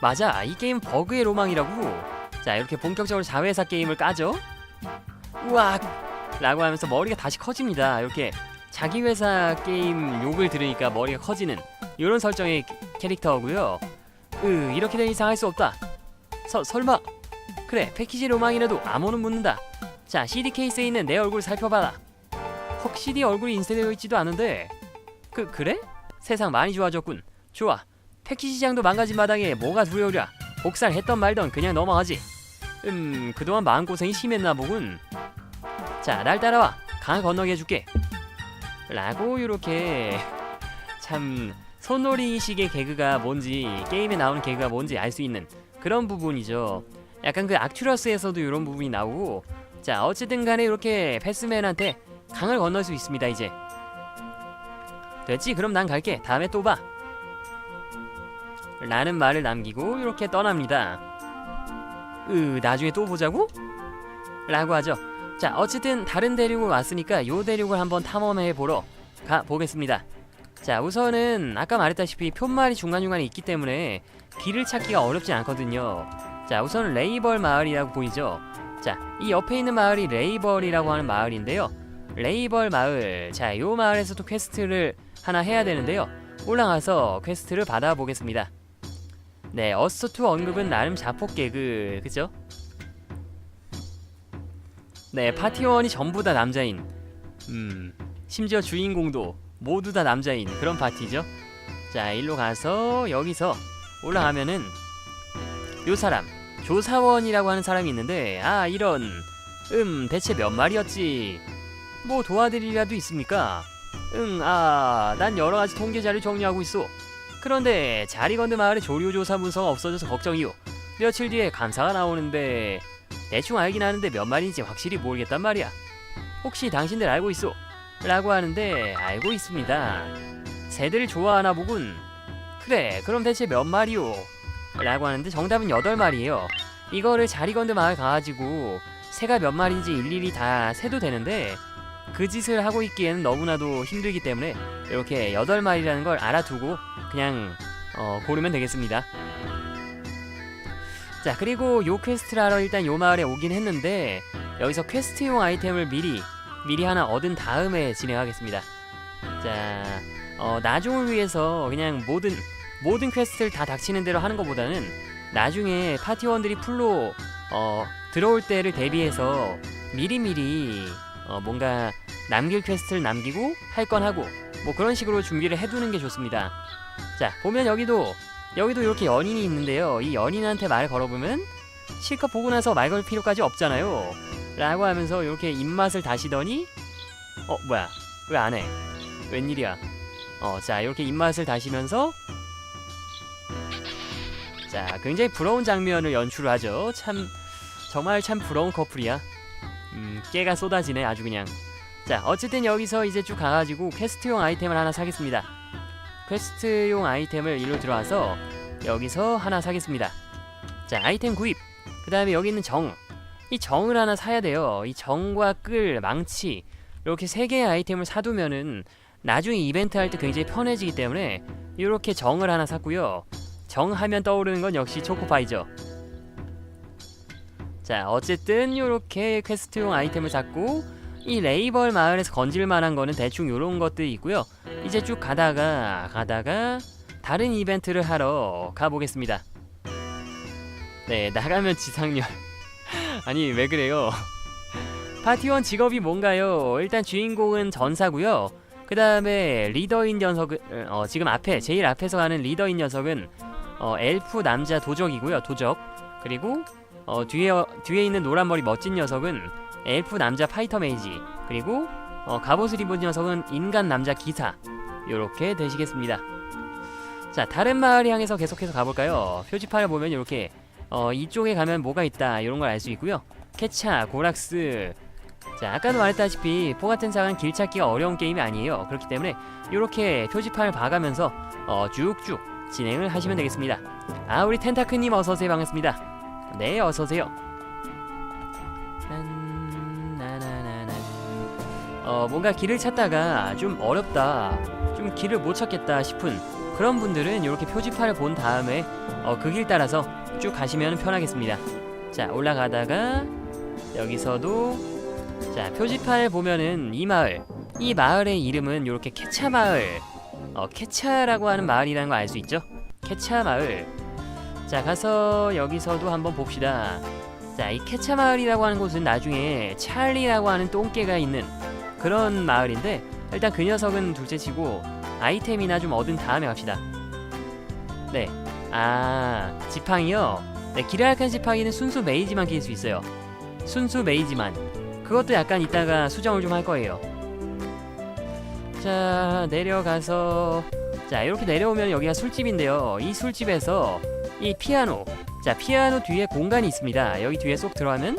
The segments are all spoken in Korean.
맞아 이 게임 버그의 로망이라고. 자 이렇게 본격적으로 자회사 게임을 까죠. 우와 라고 하면서 머리가 다시 커집니다. 이렇게 자기 회사 게임 욕을 들으니까 머리가 커지는 이런 설정의 캐릭터고요. 으 이렇게 된 이상 할 수 없다. 서, 설마. 그래 패키지 로망이라도 암호는 묻는다. 자 CD 케이스에 있는 내 얼굴 살펴봐라. 헉 CD 얼굴이 인쇄되어 있지도 않은데. 그 그래? 세상 많이 좋아졌군. 좋아 패키지 시장도 망가진 마당에 뭐가 두려우랴. 복살했던 말던 그냥 넘어가지. 음 그동안 마음고생이 심했나 보군. 자 날 따라와. 강 건너게 해줄게. 라고 요렇게. 참 손놀이식의 개그가 뭔지 게임에 나오는 개그가 뭔지 알 수 있는 그런 부분이죠. 약간 그 악튜러스에서도 이런 부분이 나오고. 자 어쨌든 간에 이렇게 패스맨한테 강을 건널 수 있습니다 이제. 됐지? 그럼 난 갈게. 다음에 또봐 라는 말을 남기고 이렇게 떠납니다. 으 나중에 또 보자고? 라고 하죠. 자 어쨌든 다른 대륙을 왔으니까 요 대륙을 한번 탐험해 보러 가 보겠습니다. 자 우선은 아까 말했다시피 푯말이 중간중간에 있기 때문에 길을 찾기가 어렵지 않거든요. 자 우선 레이벌 마을이라고 보이죠? 자 이 옆에 있는 마을이 레이벌이라고 하는 마을인데요. 레이벌 마을 자 요 마을에서도 퀘스트를 하나 해야 되는데요. 올라가서 퀘스트를 받아보겠습니다 네 어스토 언급은 나름 자폭 개그 그죠? 네 파티원이 전부 다 남자인 음 심지어 주인공도 모두 다 남자인 그런 파티죠? 자 일로 가서 여기서 올라가면은 요 사람 조사원이라고 하는 사람이 있는데 아 이런 음 대체 몇 마리였지? 뭐 도와드리라도 있습니까? 응 아 난 여러 가지 통계자를 정리하고 있어 그런데 자리 건드 마을의 조류조사 문서가 없어져서 걱정이요. 며칠 뒤에 감사가 나오는데 대충 알긴 하는데 몇 마리인지 확실히 모르겠단 말이야. 혹시 당신들 알고 있어? 라고 하는데 알고 있습니다. 새들을 좋아하나 보군. 그래 그럼 대체 몇 마리요? 라고 하는데 정답은 8마리예요. 이거를 자리 건드 마을 가가지고 새가 몇 마리인지 일일이 다 세도 되는데 그 짓을 하고 있기에는 너무나도 힘들기 때문에 이렇게 8마리라는 걸 알아두고 그냥 어, 고르면 되겠습니다. 자 그리고 요 퀘스트를 하러 일단 요 마을에 오긴 했는데 여기서 퀘스트용 아이템을 미리 미리 하나 얻은 다음에 진행하겠습니다. 자 어, 나중을 위해서 그냥 모든 모든 퀘스트를 다 닥치는 대로 하는 것보다는 나중에 파티원들이 풀로 어, 들어올 때를 대비해서 미리미리 어, 뭔가 남길 퀘스트를 남기고 할 건 하고 뭐 그런 식으로 준비를 해두는 게 좋습니다. 자 보면 여기도 여기도 이렇게 연인이 있는데요. 이 연인한테 말 걸어보면 실컷 보고 나서 말 걸 필요까지 없잖아요. 라고 하면서 이렇게 입맛을 다시더니 어 뭐야 왜 안 해? 웬일이야? 어 자 이렇게 입맛을 다시면서 자 굉장히 부러운 장면을 연출을 하죠. 참 정말 참 부러운 커플이야. 음 깨가 쏟아지네 아주 그냥. 자 어쨌든 여기서 이제 쭉 가가지고 퀘스트용 아이템을 하나 사겠습니다. 퀘스트용 아이템을 일로 들어와서 여기서 하나 사겠습니다. 자 아이템 구입. 그 다음에 여기 있는 정. 이 정을 하나 사야 돼요. 이 정과 끌, 망치 이렇게 세 개의 아이템을 사두면은 나중에 이벤트 할 때 굉장히 편해지기 때문에 이렇게 정을 하나 샀고요. 정 하면 떠오르는 건 역시 초코파이죠 자 어쨌든 이렇게 퀘스트용 아이템을 샀고 이 레이벌 마을에서 건질 만한 거는 대충 요런 것들이 있고요. 이제 쭉 가다가 가다가 다른 이벤트를 하러 가보겠습니다. 네, 나가면 지상렬. 아니, 왜 그래요? 파티원 직업이 뭔가요? 일단 주인공은 전사고요. 그 다음에 리더인 녀석은 어, 지금 앞에 제일 앞에서 가는 리더인 녀석은 어, 엘프 남자 도적이고요. 도적. 그리고 어, 뒤에 뒤에 있는 노란 머리 멋진 녀석은 엘프 남자 파이터 메이지 그리고 어, 갑옷을 입은 녀석은 인간 남자 기사. 요렇게 되시겠습니다. 자 다른 마을 향해서 계속해서 가볼까요? 표지판을 보면 이렇게 어, 이쪽에 가면 뭐가 있다 이런 걸 알 수 있고요. 케차 고락스. 자 아까도 말했다시피 포 같은 상은 길 찾기가 어려운 게임이 아니에요. 그렇기 때문에 이렇게 표지판을 봐가면서 어, 쭉쭉 진행을 하시면 되겠습니다. 아 우리 텐타크님 어서오세요. 반갑습니다 네 어서오세요 어, 뭔가 길을 찾다가 좀 어렵다, 좀 길을 못 찾겠다 싶은 그런 분들은 이렇게 표지판을 본 다음에 어, 그 길 따라서 쭉 가시면 편하겠습니다. 자 올라가다가 여기서도 자 표지판을 보면은 이 마을 이 마을의 이름은 이렇게 캐차 마을 어, 캐차라고 하는 마을이라는 거 알 수 있죠? 캐차 마을 자 가서 여기서도 한번 봅시다. 자이 캐차 마을이라고 하는 곳은 나중에 찰리라고 하는 똥개가 있는 그런 마을인데 일단 그 녀석은 둘째치고 아이템이나 좀 얻은 다음에 갑시다. 네아 지팡이요? 네 기라약한 지팡이는 순수 메이지만 낄 수 있어요. 순수 메이지만. 그것도 약간 이따가 수정을 좀 할 거예요. 자 내려가서. 자 이렇게 내려오면 여기가 술집인데요. 이 술집에서 이 피아노. 자 피아노 뒤에 공간이 있습니다. 여기 뒤에 쏙 들어가면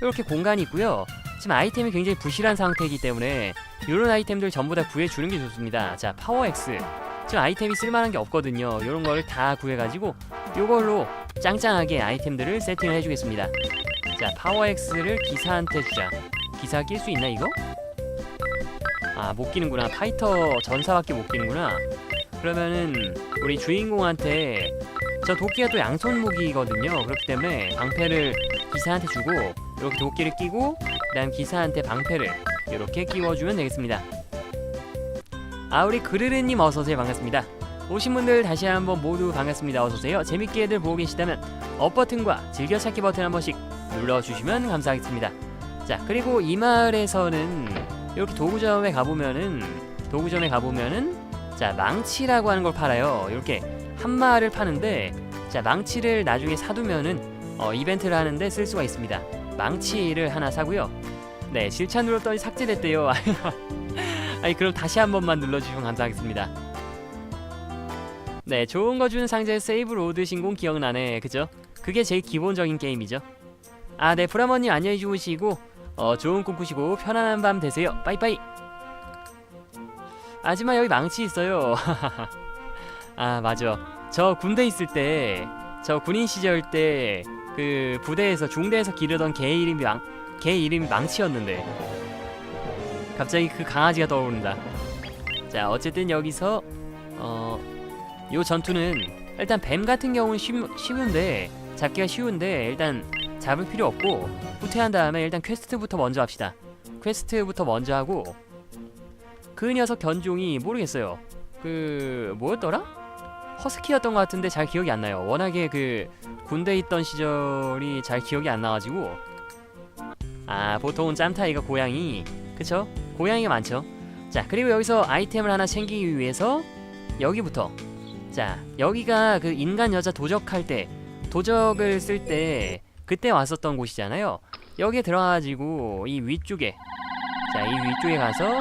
이렇게 공간이 있고요. 지금 아이템이 굉장히 부실한 상태이기 때문에 이런 아이템들 전부 다 구해주는 게 좋습니다. 자 파워 X 지금 아이템이 쓸만한 게 없거든요. 이런 거를 다 구해가지고 요걸로 짱짱하게 아이템들을 세팅을 해주겠습니다. 자 파워 X를 기사한테 주자. 기사 낄 수 있나 이거? 아 못 끼는구나. 파이터 전사밖에 못 끼는구나. 그러면은 우리 주인공한테 저 도끼가 또 양손 무기거든요. 그렇기 때문에 방패를 기사한테 주고 이렇게 도끼를 끼고 그다음 기사한테 방패를 이렇게 끼워주면 되겠습니다. 아 우리 그르르님 어서오세요. 반갑습니다. 오신 분들 다시 한번 모두 반갑습니다. 어서오세요. 재밌게들 보고 계시다면 업 버튼과 즐겨찾기 버튼 한 번씩 눌러주시면 감사하겠습니다. 자 그리고 이 마을에서는 이렇게 도구점에 가보면은 도구점에 가보면은 자 망치라고 하는 걸 팔아요. 이렇게 한 마을을 파는데 자 망치를 나중에 사두면은 어, 이벤트를 하는데 쓸 수가 있습니다. 망치를 하나 사고요. 네 실찬 눌렀더니 삭제됐대요. 아니 그럼 다시 한 번만 눌러주시면 감사하겠습니다. 네 좋은 거 주는 상자에 세이브 로드 신공 기억나네. 그죠? 그게 제일 기본적인 게임이죠. 아 네 브라머님 안녕히 주무시고 어 좋은 꿈 꾸시고 편안한 밤 되세요. 빠이빠이. 하지만 여기 망치 있어요. 아 맞아 저 군대 있을 때 저 군인 시절 때 그 부대에서 중대에서 기르던 개 이름이 망, 개 이름이 망치였는데 갑자기 그 강아지가 떠오른다 자 어쨌든 여기서 어 요 전투는 일단 뱀 같은 경우는 쉬, 쉬운데 잡기가 쉬운데 일단 잡을 필요 없고 후퇴한 다음에 일단 퀘스트부터 먼저 합시다. 퀘스트부터 먼저 하고 그 녀석 견종이 모르겠어요. 그 뭐였더라? 허스키였던 것 같은데 잘 기억이 안 나요. 워낙에 그 군대 있던 시절이 잘 기억이 안 나가지고 아 보통은 짬타이가 고양이 그쵸? 고양이가 많죠. 자 그리고 여기서 아이템을 하나 챙기기 위해서 여기부터 자 여기가 그 인간 여자 도적할 때 도적을 쓸 때 그때 왔었던 곳이잖아요. 여기에 들어가가지고 이 위쪽에 자 이 위쪽에 가서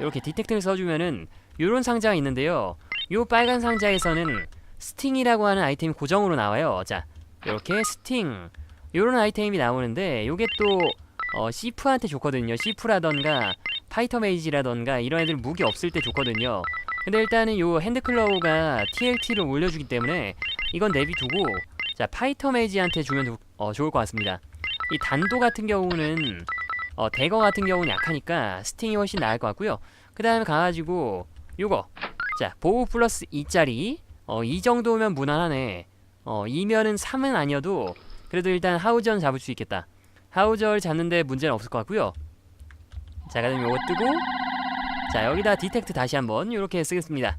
이렇게 디텍트를 써주면은 요런 상자가 있는데요. 요 빨간 상자에서는 스팅이라고 하는 아이템이 고정으로 나와요. 자 이렇게 스팅 요런 아이템이 나오는데 요게 또 어, 시프한테 좋거든요. 시프라던가 파이터 메이지라던가 이런 애들 무기 없을 때 좋거든요. 근데 일단은 요 핸드클로우가 TLT를 올려주기 때문에 이건 내비두고 자 파이터 메이지한테 주면 조- 어, 좋을 것 같습니다. 이 단도 같은 경우는 어, 대거 같은 경우는 약하니까 스팅이 훨씬 나을 것 같고요. 그 다음에 가가지고 요거 자 보호 플러스 2짜리 어, 이 정도면 무난하네. 어, 2면은 3은 아니어도 그래도 일단 하우전 잡을 수 있겠다. 하우저를 잡는데 문제는 없을 것 같고요. 자 그다음 요거 뜨고 자 여기다 디텍트 다시 한번 이렇게 쓰겠습니다.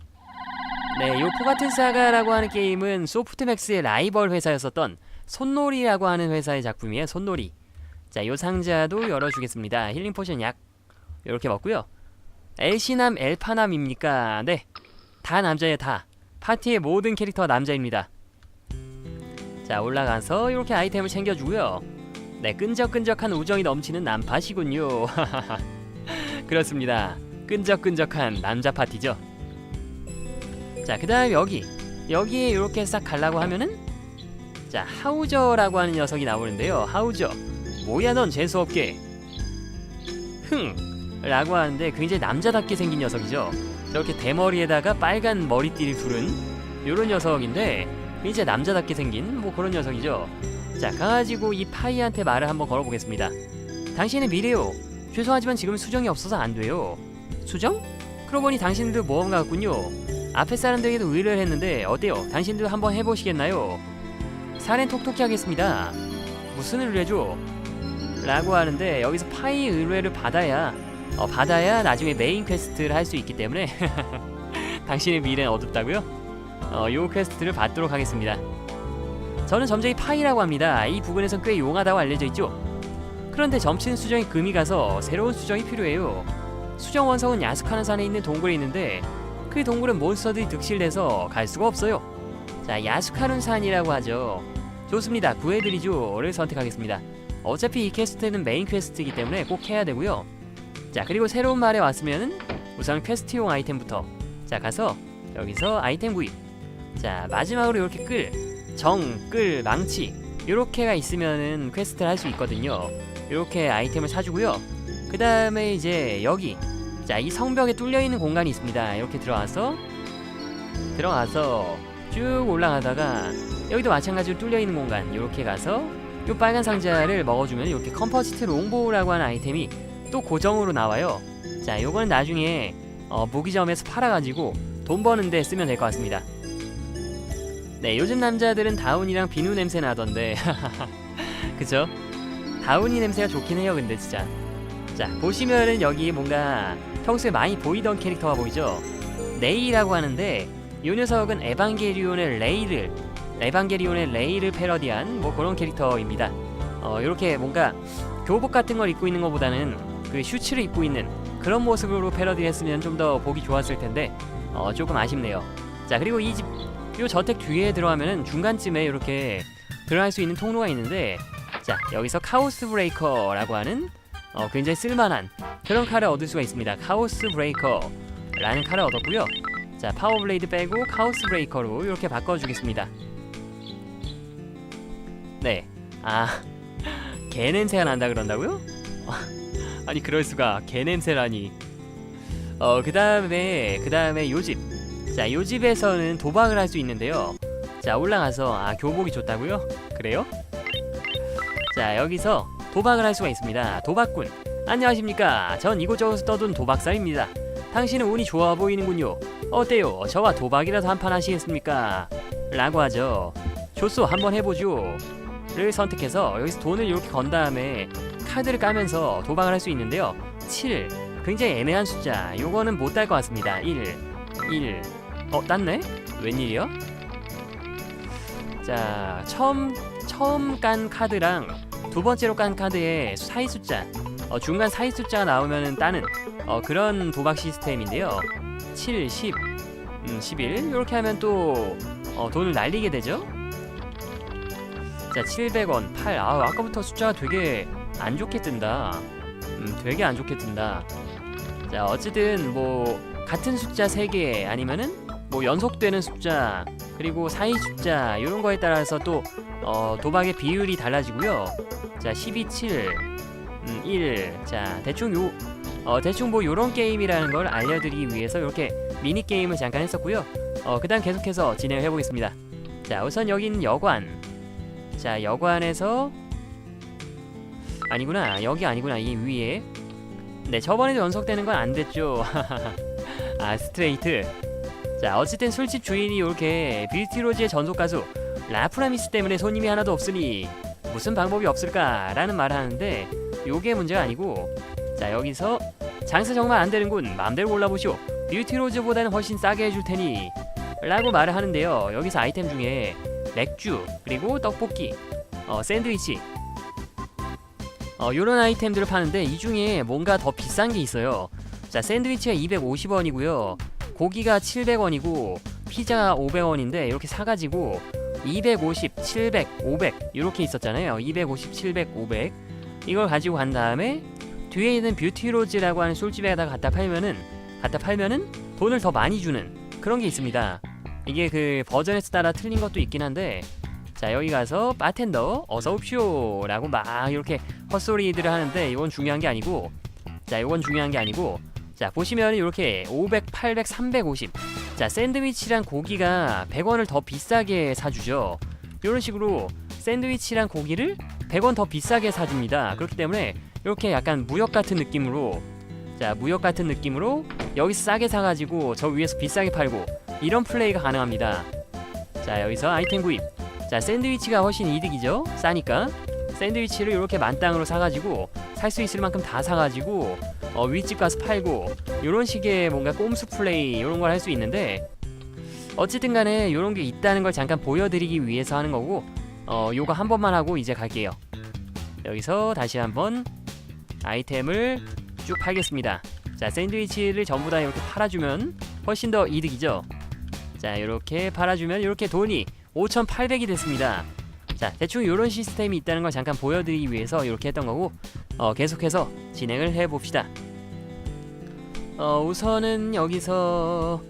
네, 요 포가튼 사가라고 하는 게임은 소프트맥스의 라이벌 회사였었던 손놀이라고 하는 회사의 작품이에요. 손놀이. 자, 요 상자도 열어주겠습니다. 힐링 포션 약 이렇게 먹고요. 엘시남 엘파남입니까? 네, 다 남자예요. 다 파티의 모든 캐릭터가 남자입니다. 자, 올라가서 이렇게 아이템을 챙겨주고요. 네, 끈적끈적한 우정이 넘치는 남파시군요. 그렇습니다. 끈적끈적한 남자 파티죠. 자, 그 다음 여기 여기에 이렇게 싹 가려고 하면은 자 하우저라고 하는 녀석이 나오는데요. 하우저, 뭐야 넌 재수 없게, 흥 라고 하는데 굉장히 남자답게 생긴 녀석이죠. 저렇게 대머리에다가 빨간 머리띠를 두른 요런 녀석인데 굉장히 남자답게 생긴 뭐 그런 녀석이죠. 자, 가가지고 이 파이한테 말을 한번 걸어보겠습니다. 당신은 미래요. 죄송하지만 지금 수정이 없어서 안 돼요. 수정? 그러고 보니 당신도 모험가 같군요. 앞에 사람들에게도 의뢰를 했는데 어때요? 당신도 한번 해보시겠나요? 사례는 톡톡히 하겠습니다. 무슨 의뢰죠? 라고 하는데 여기서 파이 의뢰를 받아야 어, 받아야 나중에 메인 퀘스트를 할 수 있기 때문에 당신의 미래는 어둡다고요? 어, 요 퀘스트를 받도록 하겠습니다. 저는 점쟁이 파이라고 합니다. 이 부근에선 꽤 용하다고 알려져 있죠. 그런데 점치는 수정이 금이 가서 새로운 수정이 필요해요. 수정 원석은 야스카는 산에 있는 동굴에 있는데 그 동굴은 몬스터들이 득실돼서 갈 수가 없어요. 자, 야스카룬 산이라고 하죠. 좋습니다. 구해드리죠를 선택하겠습니다. 어차피 이 퀘스트는 메인 퀘스트이기 때문에 꼭 해야 되고요. 자, 그리고 새로운 말에 왔으면은 우선 퀘스트용 아이템부터 자 가서 여기서 아이템 구입. 자 마지막으로 이렇게 끌, 정, 끌, 망치 이렇게가 있으면은 퀘스트를 할 수 있거든요. 이렇게 아이템을 사주고요. 그 다음에 이제 여기 자 이 성벽에 뚫려 있는 공간이 있습니다. 이렇게 들어와서 들어가서 쭉 올라가다가 여기도 마찬가지로 뚫려 있는 공간 이렇게 가서 이 빨간 상자를 먹어주면 이렇게 컴퍼지트 롱보우라고 하는 아이템이 또 고정으로 나와요. 자 요거는 나중에 어, 무기점에서 팔아가지고 돈 버는데 쓰면 될 것 같습니다. 네, 요즘 남자들은 다운이랑 비누 냄새 나던데, 그죠? 다운이 냄새가 좋긴 해요, 근데 진짜. 자, 보시면은 여기 뭔가 평소에 많이 보이던 캐릭터가 보이죠? 레이라고 하는데 이 녀석은 에반게리온의 레이를 에반게리온의 레이를 패러디한 뭐 그런 캐릭터입니다. 어, 이렇게 뭔가 교복 같은 걸 입고 있는 것보다는 그 슈츠를 입고 있는 그런 모습으로 패러디했으면 좀 더 보기 좋았을 텐데 어, 조금 아쉽네요. 자 그리고 이 집, 요 저택 뒤에 들어가면은 중간쯤에 이렇게 들어갈 수 있는 통로가 있는데 자 여기서 카오스 브레이커라고 하는 어, 굉장히 쓸만한 그런 칼을 얻을 수가 있습니다. 카오스 브레이커라는 칼을 얻었고요. 자 파워 블레이드 빼고 카오스 브레이커로 이렇게 바꿔주겠습니다. 네, 아 개 냄새가 난다 그런다고요? 아니 그럴 수가 개 냄새라니. 어 그다음에 그다음에 요 집. 자, 요 집에서는 도박을 할 수 있는데요. 자, 올라가서 아, 교복이 좋다고요? 그래요? 자, 여기서 도박을 할 수가 있습니다. 도박꾼. 안녕하십니까? 전 이곳저곳 떠돈 도박사입니다. 당신은 운이 좋아 보이는군요. 어때요? 저와 도박이라도 한 판 하시겠습니까? 라고 하죠. 좋소, 한번 해보죠. 를 선택해서 여기서 돈을 이렇게 건 다음에 카드를 까면서 도박을 할 수 있는데요. 7. 굉장히 애매한 숫자. 요거는 못 딸 것 같습니다. 1. 1. 어, 땄네? 웬일이야? 자, 처음 처음 깐 카드랑 두 번째로 깐 카드의 사이 숫자, 어, 중간 사이 숫자가 나오면은 따는 어, 그런 도박 시스템인데요. 7, 10, 음, 11 이렇게 하면 또 어, 돈을 날리게 되죠. 자, 700원, 8. 아, 아까부터 숫자가 되게 안 좋게 뜬다. 음, 되게 안 좋게 뜬다. 자, 어쨌든 뭐 같은 숫자 3개 아니면은 뭐 연속되는 숫자 그리고 사이 숫자 이런 거에 따라서 또 어, 도박의 비율이 달라지고요. 자, 12, 7, 음, 1. 자, 대충 요 어, 대충 뭐 요런 게임이라는 걸 알려드리기 위해서 이렇게 미니 게임을 잠깐 했었고요. 어, 그다음 계속해서 진행을 해보겠습니다. 자, 우선 여긴 여관. 자, 여관에서 아니구나. 여기 아니구나. 이 위에. 네, 저번에도 연속되는 건 안 됐죠. 아, 스트레이트. 자, 어쨌든 술집 주인이 이렇게 뷰티로즈의 전속 가수 라프라미스 때문에 손님이 하나도 없으니 무슨 방법이 없을까라는 말을 하는데 요게 문제가 아니고 자, 여기서 장사 정말 안 되는군. 마음대로 골라보시오. 뷰티로즈보다는 훨씬 싸게 해줄 테니 라고 말을 하는데요. 여기서 아이템 중에 맥주 그리고 떡볶이 어, 샌드위치 어, 요런 아이템들을 파는데 이 중에 뭔가 더 비싼 게 있어요. 자, 샌드위치가 250원이고요. 고기가 700원이고 피자가 500원인데 이렇게 사가지고 250, 700, 500 이렇게 있었잖아요. 250, 700, 500 이걸 가지고 간 다음에 뒤에 있는 뷰티로즈라고 하는 술집에다 갖다 팔면은 갖다 팔면은 돈을 더 많이 주는 그런 게 있습니다. 이게 그 버전에 따라 틀린 것도 있긴 한데 자 여기 가서 바텐더 어서 옵쇼 라고 막 이렇게 헛소리들을 하는데 이건 중요한 게 아니고 자 이건 중요한 게 아니고 자 보시면 이렇게 500, 800, 350. 자 샌드위치랑 고기가 100원을 더 비싸게 사주죠. 이런 식으로 샌드위치랑 고기를 100원 더 비싸게 사줍니다. 그렇기 때문에 이렇게 약간 무역 같은 느낌으로 자 무역 같은 느낌으로 여기서 싸게 사가지고 저 위에서 비싸게 팔고 이런 플레이가 가능합니다. 자 여기서 아이템 구입. 자 샌드위치가 훨씬 이득이죠. 싸니까 샌드위치를 이렇게 만땅으로 사가지고 살 수 있을 만큼 다 사가지고 어, 윗집 가서 팔고 이런 식의 뭔가 꼼수 플레이 이런 걸 할 수 있는데 어쨌든 간에 이런 게 있다는 걸 잠깐 보여드리기 위해서 하는 거고 어 요거 한 번만 하고 이제 갈게요. 여기서 다시 한번 아이템을 쭉 팔겠습니다. 자 샌드위치를 전부 다 이렇게 팔아주면 훨씬 더 이득이죠. 자 이렇게 팔아주면 이렇게 돈이 5,800이 됐습니다. 자 대충 이런 시스템이 있다는 걸 잠깐 보여드리기 위해서 이렇게 했던 거고 어, 계속해서 진행을 해봅시다. 어, 우선은 여기서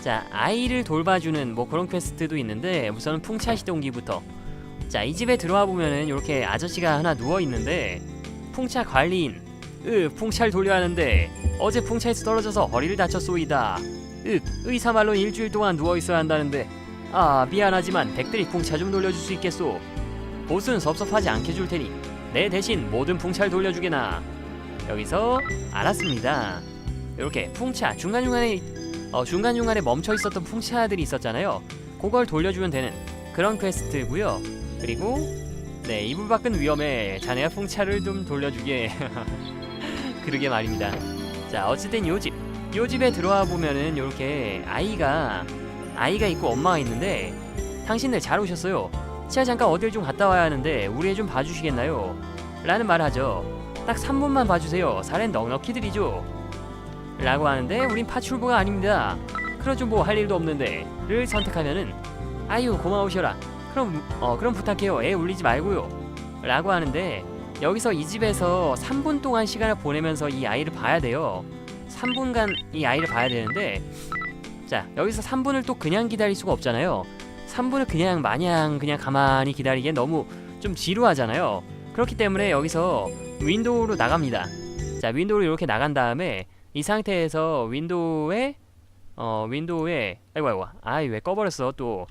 자 아이를 돌봐주는 뭐 그런 퀘스트도 있는데 우선은 풍차 시동기부터 자 이 집에 들어와 보면은 이렇게 아저씨가 하나 누워 있는데 풍차 관리인 으 풍차를 돌려야 하는데 어제 풍차에서 떨어져서 허리를 다쳤소이다 윽 의사 말로 일주일 동안 누워 있어야 한다는데 아 미안하지만 댁들이 풍차 좀 돌려줄 수 있겠소? 보스는 섭섭하지 않게 줄 테니 내 대신 모든 풍차를 돌려주게나. 여기서 알았습니다. 이렇게 풍차 중간중간에 어, 중간중간에 멈춰 있었던 풍차들이 있었잖아요. 그걸 돌려주면 되는 그런 퀘스트고요. 그리고 네 이불 밖은 위험해. 자네가 풍차를 좀 돌려주게. 그러게 말입니다. 자 어쨌든 요집 요 집에 들어와 보면은 이렇게 아이가 아이가 있고 엄마가 있는데 당신들 잘 오셨어요. 제가 잠깐 어딜 좀 갔다 와야 하는데 우리 애 좀 봐주시겠나요? 라는 말을 하죠. 딱 3분만 봐주세요. 살엔 넉넉히 드리죠. 라고 하는데 우린 파출부가 아닙니다. 그러죠 뭐 할 일도 없는데. 를 선택하면은 아유 고마우셔라. 그럼 어 그럼 부탁해요. 애 울리지 말고요. 라고 하는데 여기서 이 집에서 3분 동안 시간을 보내면서 이 아이를 봐야 돼요. 3분간 이 아이를 봐야 되는데 자 여기서 3분을 또 그냥 기다릴 수가 없잖아요. 3분을 그냥 마냥 그냥 가만히 기다리기엔 너무 좀 지루하잖아요. 그렇기 때문에 여기서 윈도우로 나갑니다. 자 윈도우로 이렇게 나간 다음에 이 상태에서 윈도우에 어 윈도우에 아이고 아이고 아이 왜 꺼버렸어 또.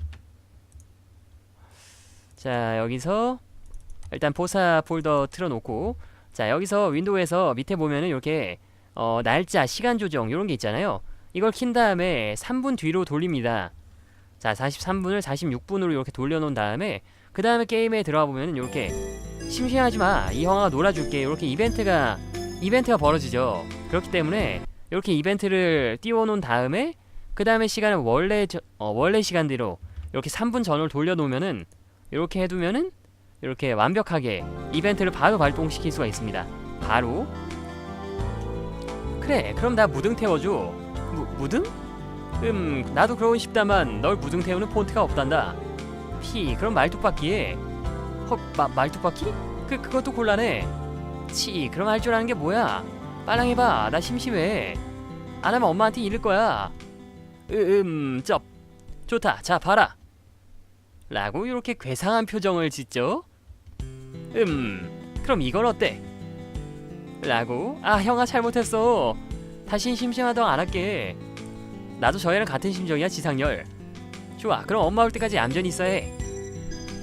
자 여기서 일단 보사 폴더 틀어놓고 자 여기서 윈도우에서 밑에 보면은 이렇게 어 날짜 시간 조정 이런 게 있잖아요 이걸 킨 다음에 3분 뒤로 돌립니다 자 43분을 46분으로 이렇게 돌려놓은 다음에 그 다음에 게임에 들어가 보면은 이렇게 심심하지 마 이 형아가 놀아줄게 이렇게 이벤트가 이벤트가 벌어지죠 그렇기 때문에 이렇게 이벤트를 띄워놓은 다음에 그 다음에 시간을 원래 저, 어, 원래 시간대로 이렇게 3분 전을 돌려놓으면은 이렇게 해두면은 이렇게 완벽하게 이벤트를 바로 발동시킬 수가 있습니다. 바로 그래 그럼 나 무등 태워줘. 무, 무등? 음 나도 그러고 싶다만 널 무등 태우는 폰트가 없단다. 피 그럼 말뚝박기에 헉 마, 말뚝박기? 그 그것도 곤란해. 치 그럼 할 줄 아는 게 뭐야? 빨랑 해봐 나 심심해. 안 하면 엄마한테 이를 거야. 음쩝 좋다 자 봐라. 라고 이렇게 괴상한 표정을 짓죠. 음, 그럼 이건 어때? 라고 아 형아 잘못했어. 다신 심심하다고 안 할게. 나도 저애랑 같은 심정이야 지상열. 좋아, 그럼 엄마 올 때까지 얌전히 있어야 해.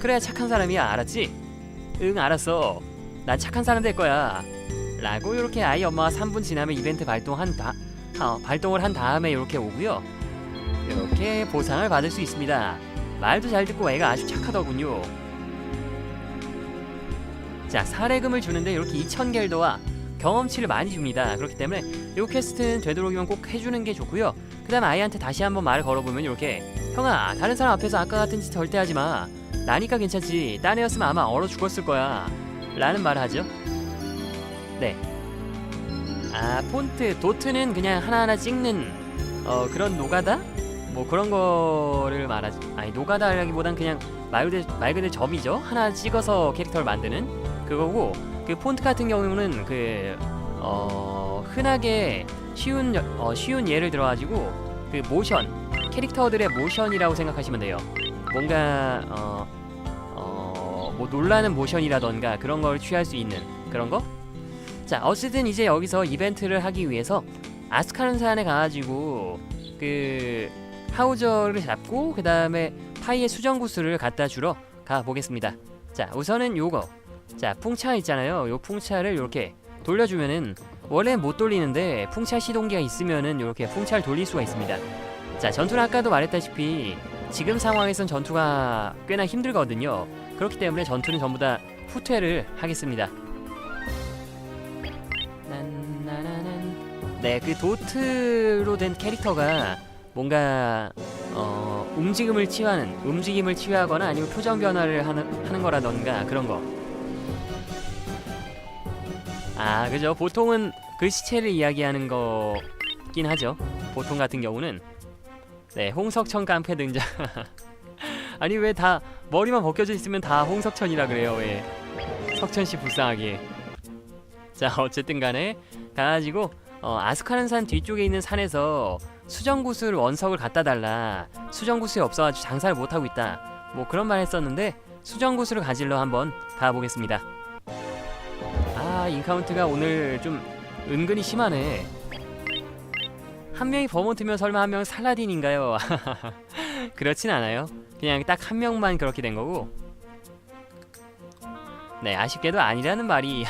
그래야 착한 사람이야, 알았지? 응, 알았어. 난 착한 사람 될 거야. 라고 이렇게 아이 엄마가 3분 지나면 이벤트 발동한 다 어, 발동을 한 다음에 이렇게 오고요. 이렇게 보상을 받을 수 있습니다. 말도 잘 듣고 애가 아주 착하더군요. 자, 사례금을 주는데 이렇게 2,000 겔더와 경험치를 많이 줍니다. 그렇기 때문에 이 퀘스트는 되도록이면 꼭 해주는 게 좋고요. 그 다음 아이한테 다시 한번 말을 걸어보면 이렇게 형아, 다른 사람 앞에서 아까 같은 짓 절대 하지 마. 나니까 괜찮지. 딴 애였으면 아마 얼어 죽었을 거야. 라는 말을 하죠. 네. 아, 폰트, 도트는 그냥 하나하나 찍는 어, 그런 노가다? 뭐 그런 거를 말하지 아니 노가다라기보단 그냥 말 그대로, 말 그대로 점이죠 하나 찍어서 캐릭터를 만드는 그거고 그 폰트 같은 경우는 그 어, 흔하게 쉬운 여- 어, 쉬운 예를 들어가지고 그 모션 캐릭터들의 모션이라고 생각하시면 돼요 뭔가 어, 어, 뭐 놀라는 모션이라던가 그런 걸 취할 수 있는 그런 거? 자 어쨌든 이제 여기서 이벤트를 하기 위해서 아스카른 산에 가가지고 그 하우저를 잡고 그 다음에 파이의 수정 구슬을 갖다 주러 가 보겠습니다. 자 우선은 요거 자 풍차 있잖아요. 요 풍차를 이렇게 돌려주면은 원래 못 돌리는데 풍차 시동기가 있으면은 이렇게 풍차를 돌릴 수가 있습니다. 자 전투는 아까도 말했다시피 지금 상황에선 전투가 꽤나 힘들거든요. 그렇기 때문에 전투는 전부 다 후퇴를 하겠습니다. 네, 그 도트로 된 캐릭터가 뭔가 어, 움직임을 치유하는 움직임을 치유하거나 아니면 표정 변화를 하는 하는 거라던가 그런 거. 아, 그죠. 보통은 그 시체를 이야기하는 거긴 하죠. 보통 같은 경우는 네, 홍석천 깡패 등장. 아니 왜 다 머리만 벗겨져 있으면 다 홍석천이라 그래요? 왜? 석천 씨 불쌍하게. 자, 어쨌든 간에 가가지고 어, 아스카는 산 뒤쪽에 있는 산에서 수정구슬 원석을 갖다 달라. 수정구슬이 없어가지고 장사를 못 하고 있다. 뭐 그런 말 했었는데 수정구슬을 가질러 한번 가보겠습니다. 아 인카운트가 오늘 좀 은근히 심하네. 한 명이 버몬트면 설마 한 명 살라딘인가요? 그렇진 않아요. 그냥 딱 한 명만 그렇게 된 거고. 네 아쉽게도 아니라는 말이.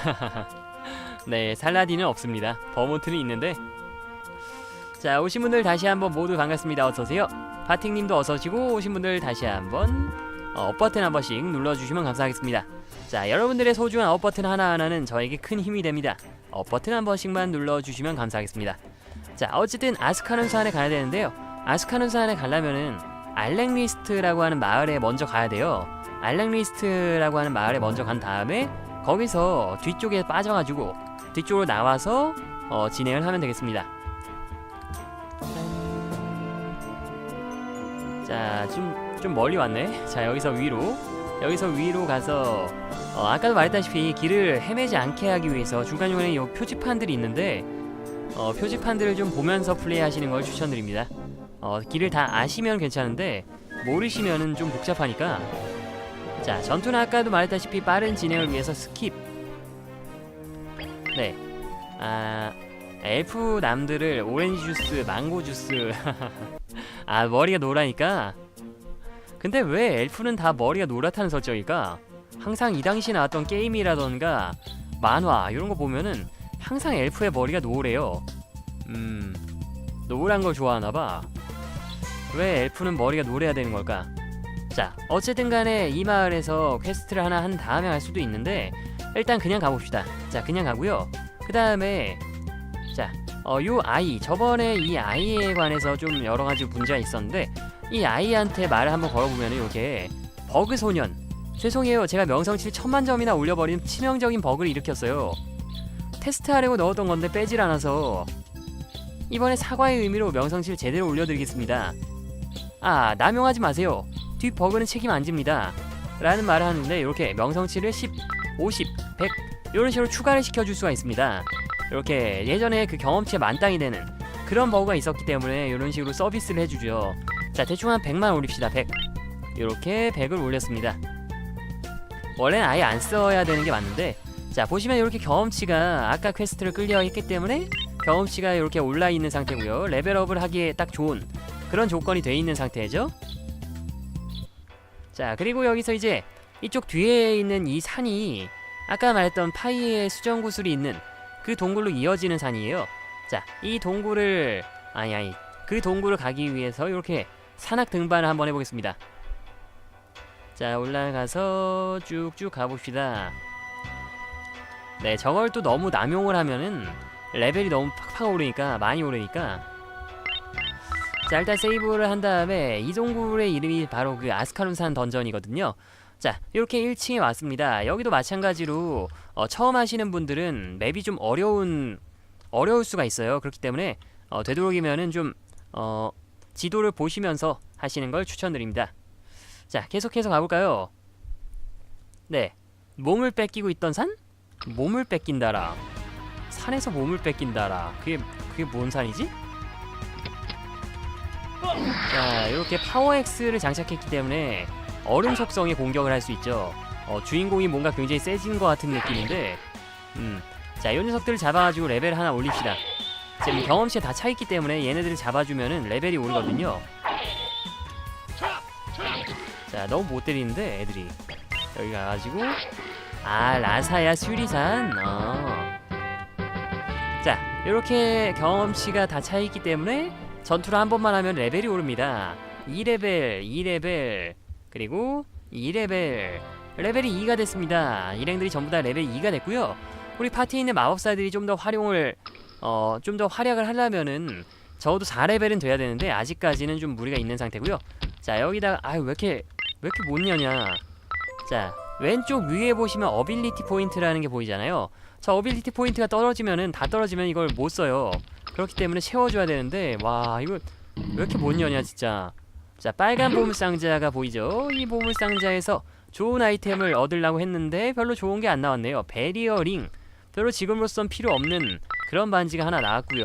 네 살라딘은 없습니다. 버몬트는 있는데. 자 오신 분들 다시 한번 모두 반갑습니다. 어서 오세요. 파팅님도 어서 오시고 오신 분들 다시 한번 어, 업 버튼 한 번씩 눌러주시면 감사하겠습니다. 자 여러분들의 소중한 업 버튼 하나하나는 저에게 큰 힘이 됩니다. 업 버튼 한 번씩만 눌러주시면 감사하겠습니다. 자 어쨌든 아스카눈산에 가야 되는데요. 아스카눈산에 가려면은 알렉리스트라고 하는 마을에 먼저 가야 돼요. 알렉리스트라고 하는 마을에 먼저 간 다음에 거기서 뒤쪽에 빠져가지고 뒤쪽으로 나와서 어, 진행을 하면 되겠습니다. 자, 좀, 좀 멀리 왔네. 자, 여기서 위로. 여기서 위로 가서, 어, 아까도 말했다시피 길을 헤매지 않게 하기 위해서 중간중간에 요 표지판들이 있는데, 어, 표지판들을 좀 보면서 플레이하시는 걸 추천드립니다. 어, 길을 다 아시면 괜찮은데, 모르시면은 좀 복잡하니까. 자, 전투는 아까도 말했다시피 빠른 진행을 위해서 스킵. 네. 아, 엘프 남들을 오렌지 주스, 망고 주스. 아 머리가 노라니까 근데 왜 엘프는 다 머리가 노랗다는 설정일까? 항상 이 당시 나왔던 게임이라던가 만화 이런 거 보면은 항상 엘프의 머리가 노래요. 음 노란 걸 좋아하나 봐. 왜 엘프는 머리가 노래야 되는 걸까? 자 어쨌든 간에 이 마을에서 퀘스트를 하나 한 다음에 할 수도 있는데 일단 그냥 가봅시다. 자 그냥 가고요. 그 다음에 자 어, 요 아이 저번에 이 아이에 관해서 좀 여러 가지 문제가 있었는데 이 아이한테 말을 한번 걸어보면 이렇게 버그 소년. 죄송해요. 제가 명성치를 천만 점이나 올려버린 치명적인 버그를 일으켰어요. 테스트하려고 넣었던 건데 빼질 않아서 이번에 사과의 의미로 명성치를 제대로 올려드리겠습니다. 아 남용하지 마세요. 뒷 버그는 책임 안 집니다. 라는 말을 하는데 이렇게 명성치를 10, 50, 100 이런 식으로 추가를 시켜줄 수가 있습니다. 이렇게 예전에 그 경험치에 만땅이 되는 그런 버그가 있었기 때문에 이런 식으로 서비스를 해주죠. 자 대충 한 100만 올립시다. 100. 이렇게 100을 올렸습니다. 원래는 아예 안 써야 되는 게 맞는데 자 보시면 이렇게 경험치가 아까 퀘스트를 클리어 했기 때문에 경험치가 이렇게 올라 있는 상태고요. 레벨업을 하기에 딱 좋은 그런 조건이 돼 있는 상태죠. 자 그리고 여기서 이제 이쪽 뒤에 있는 이 산이 아까 말했던 파이의 수정 구슬이 있는 그 동굴로 이어지는 산이에요. 자, 이 동굴을 아니 아니 그 동굴을 가기 위해서 이렇게 산악 등반을 한번 해보겠습니다. 자, 올라가서 쭉쭉 가봅시다. 네, 저걸 또 너무 남용을 하면은 레벨이 너무 팍팍 오르니까 많이 오르니까 자 일단 세이브를 한 다음에 이 동굴의 이름이 바로 그 아스카룬산 던전이거든요. 자 이렇게 1층에 왔습니다. 여기도 마찬가지로 어, 처음 하시는 분들은 맵이 좀 어려운 어려울 수가 있어요. 그렇기 때문에 어, 되도록이면은 좀 어, 지도를 보시면서 하시는 걸 추천드립니다. 자 계속해서 가볼까요? 네 몸을 뺏기고 있던 산? 몸을 뺏긴다라. 산에서 몸을 뺏긴다라. 그게 그게 뭔 산이지? 자 이렇게 파워 X를 장착했기 때문에 얼음 속성의 공격을 할 수 있죠. 어, 주인공이 뭔가 굉장히 세진 것 같은 느낌인데, 음, 자, 이 녀석들을 잡아가지고 레벨 하나 올립시다. 지금 경험치에 다 차있기 때문에 얘네들을 잡아주면은 레벨이 오르거든요. 자, 너무 못 때리는데 애들이. 여기 가가지고. 아 라사야 수리산. 어. 자, 이렇게 경험치가 다 차있기 때문에 전투를 한 번만 하면 레벨이 오릅니다. 2레벨 2레벨. 그리고 2레벨. 레벨이 2가 됐습니다. 일행들이 전부 다 레벨 2가 됐고요. 우리 파티에 있는 마법사들이 좀 더 활용을 어 좀 더 활약을 하려면은 적어도 4레벨은 돼야 되는데 아직까지는 좀 무리가 있는 상태고요. 자 여기다가 아유 왜 이렇게 왜 이렇게 못 여냐. 자 왼쪽 위에 보시면 어빌리티 포인트라는 게 보이잖아요. 자 어빌리티 포인트가 떨어지면은 다 떨어지면 이걸 못 써요. 그렇기 때문에 채워줘야 되는데 와 이거 왜 이렇게 못 여냐 진짜. 자 빨간 보물상자가 보이죠? 이 보물상자에서 좋은 아이템을 얻으려고 했는데 별로 좋은 게 안 나왔네요. 베리어 링 별로 지금으로선 필요 없는 그런 반지가 하나 나왔고요.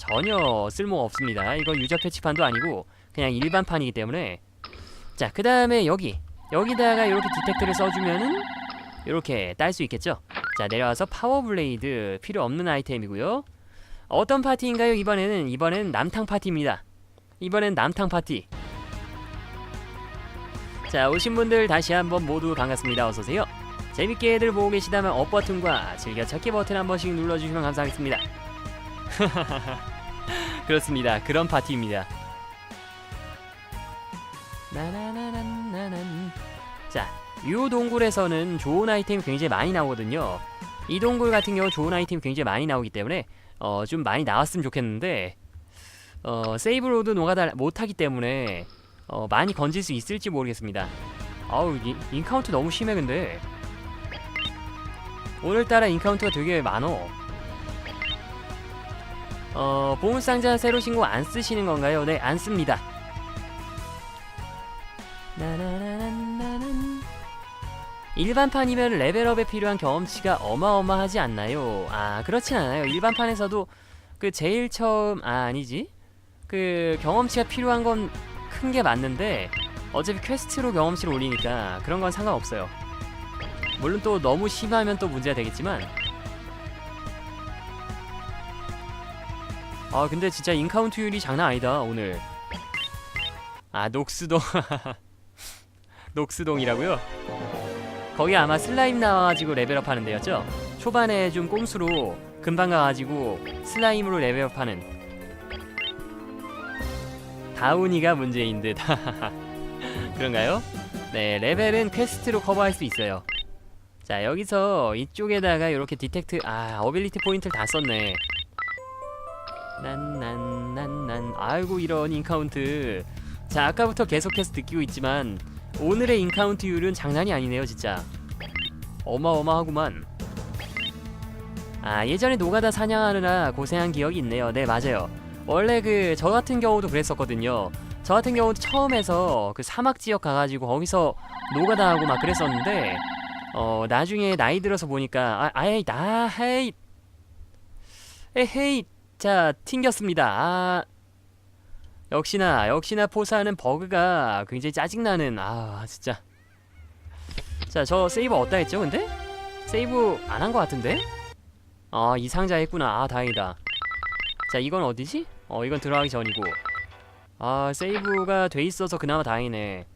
전혀 쓸모가 없습니다. 이거 유저 패치판도 아니고 그냥 일반판이기 때문에. 자 그 다음에 여기. 여기다가 이렇게 디텍터를 써주면은 이렇게 딸 수 있겠죠? 자 내려와서 파워 블레이드 필요 없는 아이템이고요. 어떤 파티인가요? 이번에는 이번엔 남탕 파티입니다. 이번엔 남탕 파티. 자 오신 분들 다시 한번 모두 반갑습니다. 어서 오세요 재밌게들 보고 계시다면 업 버튼과 즐겨찾기 버튼 한 번씩 눌러주시면 감사하겠습니다. 그렇습니다. 그런 파티입니다. 나나나나나난. 자, 요 동굴에서는 좋은 아이템이 굉장히 많이 나오거든요. 이 동굴 같은 경우 좋은 아이템이 굉장히 많이 나오기 때문에 어, 좀 많이 나왔으면 좋겠는데 어, 세이브 로드 노가다 못하기 때문에 어, 많이 건질 수 있을지 모르겠습니다. 아우 이, 인카운트 너무 심해 근데 오늘따라 인카운트가 되게 많어. 어, 보물상자 새로 신고 안 쓰시는 건가요? 네, 안 씁니다. 일반판이면 레벨업에 필요한 경험치가 어마어마하지 않나요? 아 그렇진 않아요 일반판에서도 그 제일 처음 아 아니지 그 경험치가 필요한 건 큰 게 맞는데 어차피 퀘스트로 경험치를 올리니까 그런 건 상관없어요 물론 또 너무 심하면 또 문제가 되겠지만 아 근데 진짜 인카운트율이 장난 아니다 오늘 아 녹스동 녹스동이라고요? 거기 아마 슬라임 나와가지고 레벨업 하는 데였죠? 초반에 좀 꼼수로 금방 가가지고 슬라임으로 레벨업 하는 다운이가 문제인 듯 그런가요? 네 레벨은 퀘스트로 커버할 수 있어요 자 여기서 이쪽에다가 이렇게 디텍트 아 어빌리티 포인트를 다 썼네. 난난난난. 아이고 이런 인카운트. 자 아까부터 계속해서 느끼고 있지만 오늘의 인카운트율은 장난이 아니네요 진짜. 어마어마하구만. 아 예전에 노가다 사냥하느라 고생한 기억이 있네요. 네 맞아요. 원래 그 저 같은 경우도 그랬었거든요. 저 같은 경우도 처음에서 그 사막 지역 가가지고 거기서 노가다 하고 막 그랬었는데 어 나중에 나이 들어서 보니까 아 아이 나 헤이. 에헤이. 자 튕겼습니다. 아. 역시나 역시나 포사는 버그가 굉장히 짜증나는 아 진짜. 자 저 세이브 어디다 했죠 근데? 세이브 안 한 것 같은데? 아 이 상자 했구나. 아 다행이다. 자 이건 어디지? 어 이건 들어가기 전이고. 아 세이브가 돼 있어서 그나마 다행이네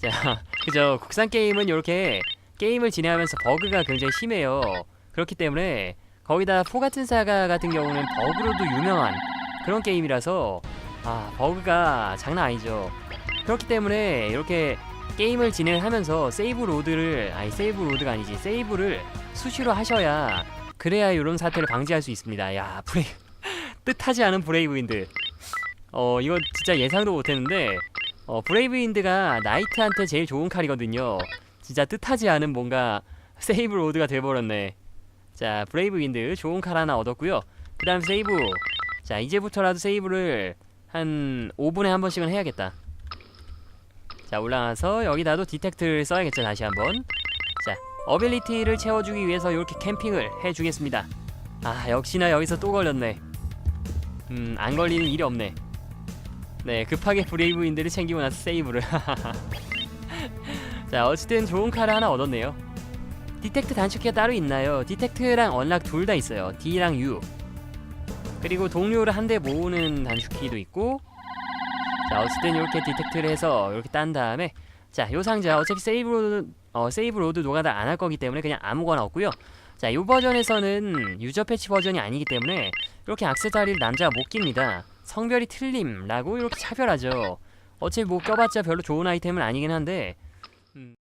자 그죠. 국산 게임은 이렇게 게임을 진행하면서 버그가 굉장히 심해요. 그렇기 때문에 거기다 포 같은 사가 같은 경우는 버그로도 유명한 그런 게임이라서 아 버그가 장난 아니죠. 그렇기 때문에 이렇게 게임을 진행하면서 세이브 로드를 아니 세이브 로드가 아니지. 세이브를 수시로 하셔야 그래야 이런 사태를 방지할 수 있습니다. 야 브레이 뜻하지 않은 브레이브윈드 어 이거 진짜 예상도 못했는데 어 브레이브윈드가 나이트한테 제일 좋은 칼이거든요. 진짜 뜻하지 않은 뭔가 세이브 로드가 돼버렸네. 자 브레이브윈드 좋은 칼 하나 얻었고요. 그 다음 세이브. 자 이제부터라도 세이브를 한 5분에 한 번씩은 해야겠다. 자 올라가서 여기다도 디텍트를 써야겠죠 다시 한번. 자 어빌리티를 채워주기 위해서 이렇게 캠핑을 해주겠습니다. 아 역시나 여기서 또 걸렸네. 음안 걸리는 일이 없네 네 급하게 브레이브인들을 챙기고 나서 세이브를. 자 어쨌든 좋은 칼을 하나 얻었네요. 디텍트 단축키가 따로 있나요? 디텍트랑 언락 둘 다 있어요. D랑 U. 그리고 동료를 한 대 모으는 단축키도 있고. 자 어쨌든 이렇게 디텍트를 해서 이렇게 딴 다음에. 자요 상자 어차피 세이브 로드 어 세이브 로드 노가다 안 할 거기 때문에 그냥 아무거나 없고요. 자요 버전에서는 유저 패치 버전이 아니기 때문에 이렇게 악세사리를 남자가 못 낍니다 성별이 틀림라고 이렇게 차별하죠. 어차피 뭐 껴봤자 별로 좋은 아이템은 아니긴 한데